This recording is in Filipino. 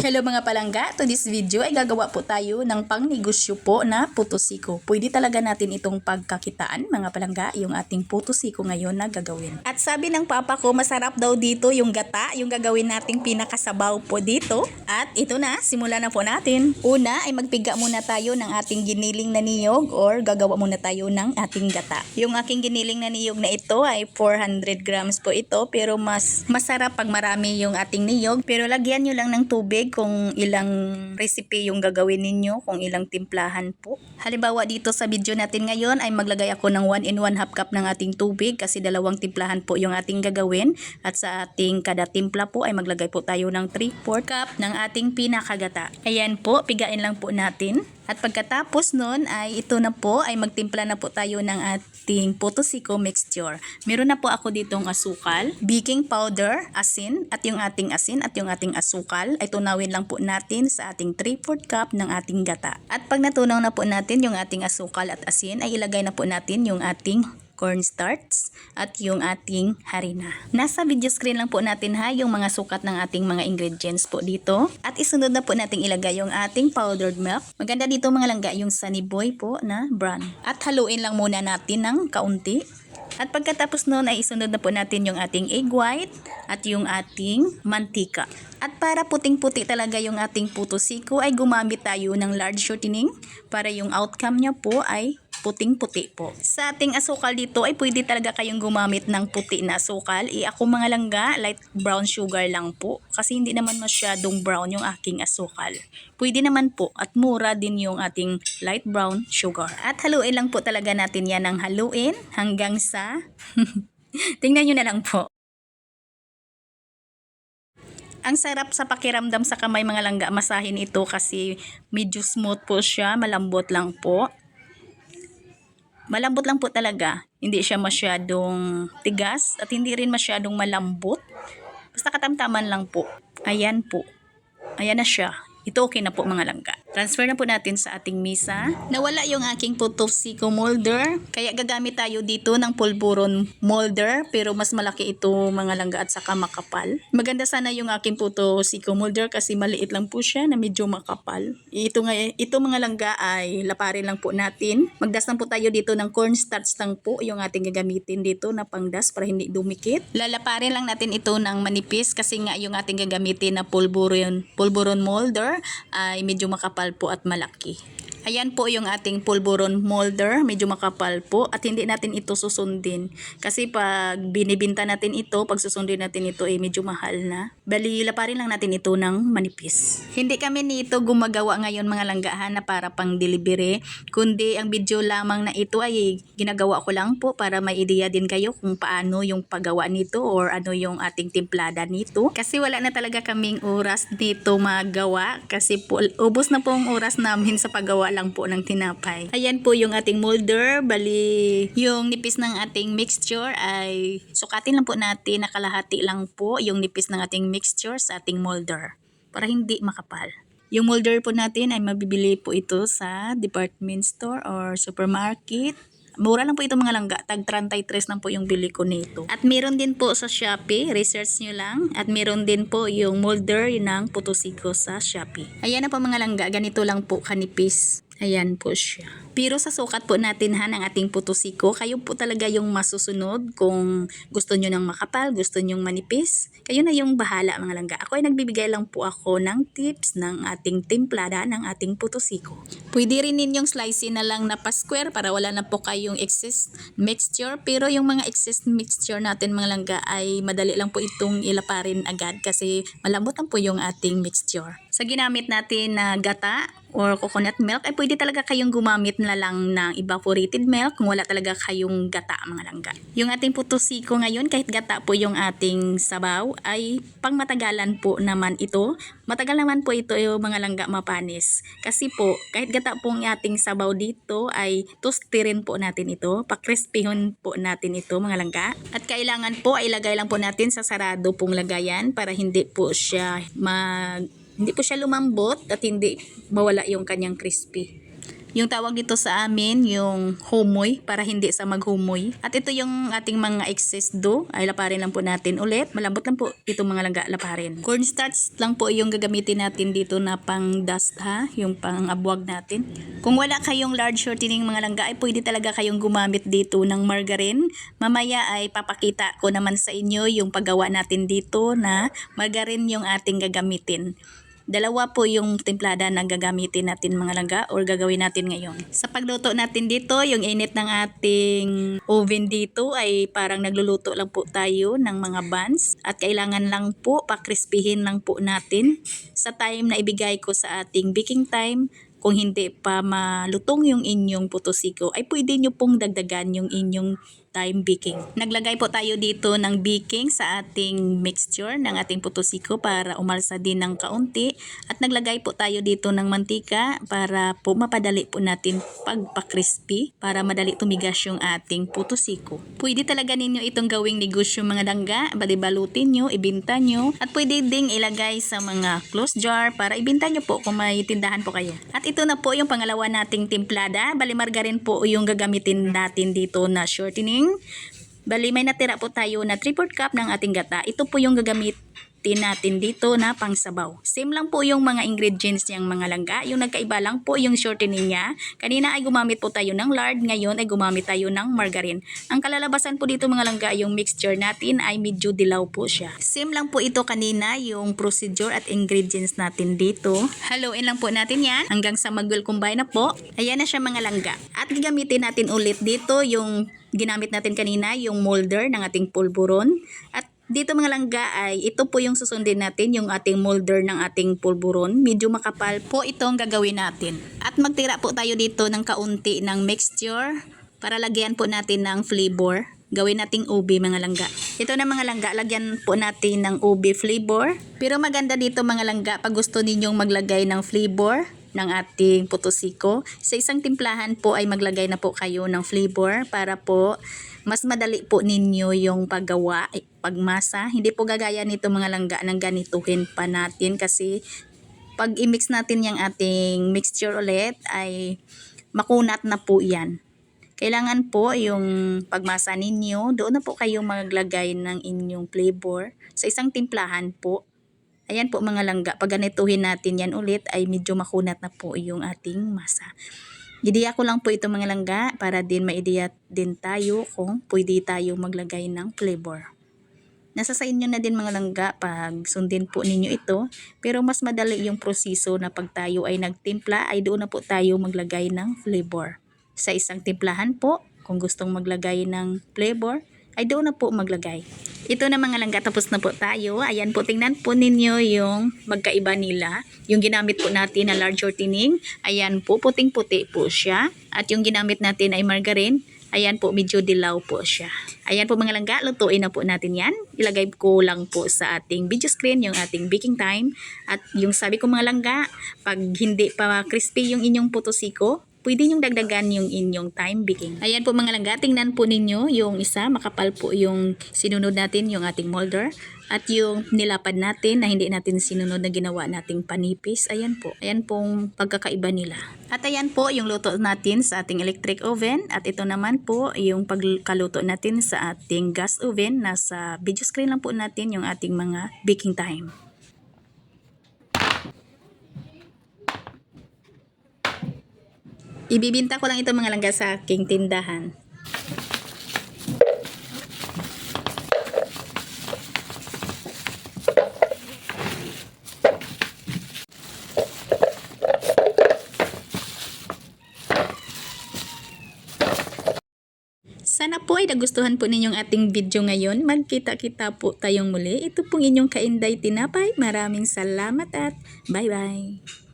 Hello mga palangga, to this video ay gagawa po tayo ng pangnegosyo po na putosiko. Pwede talaga natin itong pagkakitaan mga palangga, yung ating putosiko ngayon na gagawin. At sabi ng papa ko, masarap daw dito yung gata, yung gagawin nating pinakasabaw po dito. At ito na, simulan na po natin. Una ay magpiga muna tayo ng ating giniling na niyog or gagawa muna tayo ng ating gata. Yung aking giniling na niyog na ito ay 400 grams po ito pero mas masarap pag marami yung ating niyog. Pero lagyan nyo lang ng tubig kung ilang recipe yung gagawin ninyo, kung ilang timplahan po. Halimbawa dito sa video natin ngayon ay maglagay ako ng 1 in 1 half cup ng ating tubig kasi dalawang timplahan po yung ating gagawin. At sa ating kada timpla po ay maglagay po tayo ng 3-4 cup ng ating pinakagata. Ayan po, pigain lang po natin. At pagkatapos nun ay ito na po ay magtimpla na po tayo ng ating potosiko mixture. Meron na po ako ditong asukal, baking powder, asin at yung ating asin at yung ating asukal ay tunawin lang po natin sa ating 3-4 cup ng ating gata. At pag natunaw na po natin yung ating asukal at asin ay ilagay na po natin yung ating cornstarch at yung ating harina. Nasa video screen lang po natin ha yung mga sukat ng ating mga ingredients po dito. At isunod na po nating ilagay yung ating powdered milk. Maganda dito mga langga yung sunny boy po na brand. At haluin lang muna natin ng kaunti. At pagkatapos noon ay isunod na po natin yung ating egg white at yung ating mantika. At para puting-puti talaga yung ating putosiko ay gumamit tayo ng large shortening para yung outcome niya po ay puting-puti po. Sa ating asukal dito ay pwede talaga kayong gumamit ng puti na asukal. I ako mga langga, light brown sugar lang po. Kasi hindi naman masyadong brown yung aking asukal. Pwede naman po at mura din yung ating light brown sugar. At haluin lang po talaga natin yan ng haluin hanggang sa... Tingnan nyo na lang po. Ang sarap sa pakiramdam sa kamay mga langga masahin ito kasi medyo smooth po siya, malambot lang po. Malambot lang po talaga. Hindi siya masyadong tigas at hindi rin masyadong malambot. Basta katamtaman lang po. Ayan po. Ayan na siya. Ito okay na po mga langga. Transfer na po natin sa ating misa. Nawala yung aking Potosiko molder. Kaya gagamit tayo dito ng pulburon molder. Pero mas malaki ito mga langga at saka makapal. Maganda sana yung aking Potosiko molder kasi maliit lang po siya na medyo makapal. Ito, nga, ito mga langga ay laparin lang po natin. Magdas lang po tayo dito ng cornstarch lang po yung ating gagamitin dito na pangdas para hindi dumikit. Lalaparin lang natin ito ng manipis kasi nga yung ating gagamitin na pulburon, pulburon molder ay medyo makapal po at malaki. Ayan po yung ating pulburon molder, medyo makapal po at hindi natin ito susundin. Kasi pag binibinta natin ito, pag susundin natin ito ay medyo mahal na. Bali, laparin lang natin ito ng manipis. Hindi kami nito gumagawa ngayon mga langgahan na para pang delivery, kundi ang video lamang na ito ay ginagawa ko lang po para may ideya din kayo kung paano yung paggawa nito or ano yung ating timplada nito. Kasi wala na talaga kaming oras dito magawa kasi po, ubos na po ang oras namin sa paggawa lang po ng tinapay. Ayan po yung ating molder. Bali, yung nipis ng ating mixture ay sukatin lang po natin. Nakalahati lang po yung nipis ng ating mixture sa ating molder para hindi makapal. Yung molder po natin ay mabibili po ito sa department store or supermarket. Mura lang po ito mga langga. Tag 33 lang po yung bili ko nito. At meron din po sa Shopee. Research nyo lang. At meron din po yung molder ng Potosiko sa Shopee. Ayan na po mga langga. Ganito lang po kanipis. Ayan po siya. Pero sa sukat po natin ha ng ating putosiko, kayo po talaga yung masusunod kung gusto nyo ng makapal, gusto nyo manipis. Kayo na yung bahala mga langga. Ako ay nagbibigay lang po ako ng tips ng ating timplada ng ating putosiko. Pwede rin ninyong slice na lang na pa-square para wala na po kayong excess mixture. Pero yung mga excess mixture natin mga langga ay madali lang po itong ilaparin agad kasi malambot lang po yung ating mixture. Sa ginamit natin na gata or coconut milk ay pwede talaga kayong gumamit na lang ng evaporated milk kung wala talaga kayong gata mga langga. Yung ating putosiko ngayon kahit gata po yung ating sabaw ay pangmatagalan po naman ito. Matagal naman po ito yung mga langga mapanis. Kasi po kahit gata po ang ating sabaw dito ay tostirin po natin ito. Pakrispihon po natin ito mga langga. At kailangan po ay ilagay lang po natin sa sarado pong lagayan para hindi po siya mag hindi po siya lumambot at hindi mawala yung kanyang crispy. Yung tawag dito sa amin, yung humoy, para hindi sa maghumoy. At ito yung ating mga excess dough, ay laparin lang po natin ulit. Malambot lang po itong mga langga laparin. Cornstarch lang po yung gagamitin natin dito na pang dust ha, yung pang abuwag natin. Kung wala kayong large shortening mga langga, ay pwede talaga kayong gumamit dito ng margarine. Mamaya ay papakita ko naman sa inyo yung paggawa natin dito na margarine yung ating gagamitin. Dalawa po yung templada na gagamitin natin mga langga or gagawin natin ngayon. Sa pagluto natin dito, yung init ng ating oven dito ay parang nagluluto lang po tayo ng mga buns at kailangan lang po pakrispihin lang po natin sa time na ibigay ko sa ating baking time kung hindi pa malutong yung inyong putosiko, ay pwede nyo pong dagdagan yung inyong time baking. Naglagay po tayo dito ng baking sa ating mixture ng ating putosiko para umalsa din ng kaunti. At naglagay po tayo dito ng mantika para po mapadali po natin pagpa-crispy para madali tumigas yung ating putosiko. Pwede talaga ninyo itong gawing negosyo mga langga, balibalutin nyo, ibinta nyo, at pwede ding ilagay sa mga close jar para ibinta nyo po kung may tindahan po kayo. At ito na po yung pangalawa nating timplada. Bali margarine po yung gagamitin natin dito na shortening. Bali may natira po tayo na 3 cup ng ating gata. Ito po yung gagamitin natin dito na pangsabaw. Same lang po yung mga ingredients niyang mga langga. Yung nagkaiba lang po yung shortening niya. Kanina ay gumamit po tayo ng lard, ngayon ay gumamit tayo ng margarine. Ang kalalabasan po dito mga langga, yung mixture natin ay medyo dilaw po siya. Same lang po ito kanina, yung procedure at ingredients natin dito. Haluin lang po natin yan hanggang sa mag-well combine na po. Ayan na siya mga langga. At gagamitin natin ulit dito yung ginamit natin kanina, yung molder ng ating pulburon. At dito mga langga ay ito po yung susundin natin, yung ating molder ng ating pulburon. Medyo makapal po itong gagawin natin. At magtira po tayo dito ng kaunti ng mixture para lagyan po natin ng flavor. Gawin nating ube mga langga. Ito na mga langga, lagyan po natin ng ube flavor. Pero maganda dito mga langga pag gusto ninyong maglagay ng flavor ng ating putosiko. Sa isang timplahan po ay maglagay na po kayo ng flavor para po mas madali po ninyo yung paggawa, pagmasa. Hindi po gagaya nito mga langga ng ganituhin pa natin kasi pag i-mix natin yung ating mixture ulit ay makunat na po yan. Kailangan po yung pagmasa ninyo, doon na po kayo maglagay ng inyong flavor sa isang timplahan po. Ayan po mga langga, pag ganituhin natin yan ulit ay medyo makunat na po yung ating masa. Idiya ko lang po ito mga langga para din maidiya din tayo kung pwede tayo maglagay ng flavor. Nasa sa inyo na din mga langga pag sundin po ninyo ito. Pero mas madali yung proseso na pag tayo ay nagtimpla ay doon na po tayo maglagay ng flavor. Sa isang timplahan po, kung gustong maglagay ng flavor, ay doon na po maglagay. Ito na mga langga, tapos na po tayo. Ayan po, tingnan po ninyo yung magkaiba nila. Yung ginamit po natin na large shortening, ayan po, puting-puti po siya. At yung ginamit natin ay margarine, ayan po, medyo dilaw po siya. Ayan po mga langga, lutuin na po natin yan. Ilagay ko lang po sa ating video screen yung ating baking time. At yung sabi ko mga langga, pag hindi pa crispy yung inyong putosiko, pwede nyong dagdagan yung inyong time baking. Ayan po mga langga, tingnan po ninyo yung isa, makapal po yung sinunod natin, yung ating molder. At yung nilapad natin na hindi natin sinunod na ginawa nating panipis, ayan po. Ayan pong pagkakaiba nila. At ayan po yung luto natin sa ating electric oven. At ito naman po yung pagkaluto natin sa ating gas oven. Nasa video screen lang po natin yung ating mga baking time. Ibibinta ko lang ito mga langga sa aking tindahan. Sana po ay nagustuhan po ninyong ating video ngayon. Magkita-kita po tayong muli. Ito pong inyong kainday tinapay. Maraming salamat at bye-bye.